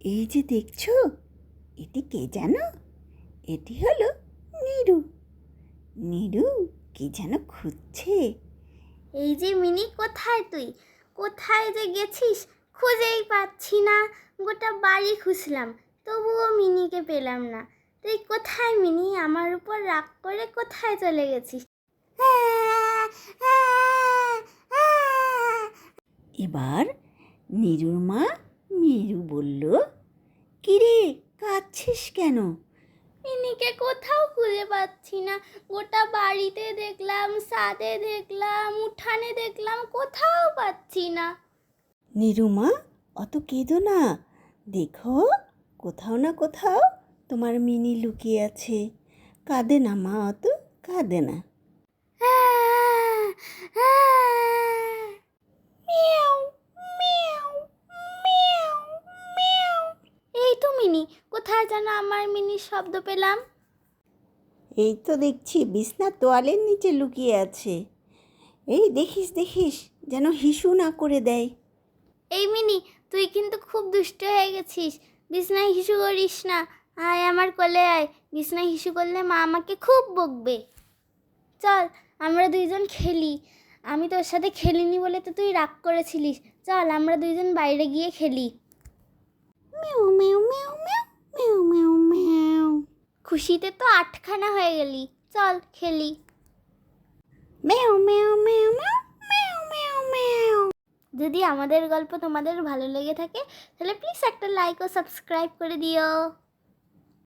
এই যে দেখছ এটি কে জানো? এটি হলো নিরু। নিরু কি যেন খুঁজছে? এই যে মিনি কোথায় তুই? কোথায় যে গেছিস খুঁজেই পাচ্ছি না। গোটা বাড়ি খুঁজলাম তবুও মিনিকে পেলাম না। তুই কোথায় মিনি? আমার উপর রাগ করে কোথায় চলে গেছিস? এবার নিরুর মা মিরু বলল কিরে কাঁদছিস কেন? মিনিকে কোথাও খুঁজে পাচ্ছি না। গোটা বাড়িতে দেখলাম সাদে দেখলাম উঠানে দেখলাম কোথাও পাচ্ছি না। নিরুমা অত কেঁদো না। দেখো কোথাও না কোথাও তোমার মিনি লুকিয়ে আছে। কাঁদে না মা অত কাঁদে না মিয়াও মিয়াও মিয়াও মিয়াও এই তো মিনি কোথায় যেন আমার মিনির শব্দ পেলাম? এই তো দেখছি বিছনার তোয়ালের নিচে লুকিয়ে আছে। এই দেখিস দেখিস যেন হিসু না করে দেয়। এই মিনি তুই কিন্তু খুব দুষ্ট হয়ে গেছিস। বিছনায় হিসু করিস না। আয় আমার কোলে আয়। বিছনায় হিসু করলে মা আমাকে খুব বকবে। চল আমরা দুইজন খেলি। আমি তোর সাথে খেলিনি বলে তো তুই রাগ করেছিলিস। চল আমরা দুইজন বাইরে গিয়ে খেলি। মেউ মেউ মেউ। খুশিতে তো আটখানা হয়ে গেলি। চল খেলি। মেও মেও মেও মেও মেও মেও মেও। যদি আমাদের গল্প তোমাদের ভালো লেগে থাকে তাহলে প্লিজ একটা লাইক ও সাবস্ক্রাইব করে দিও।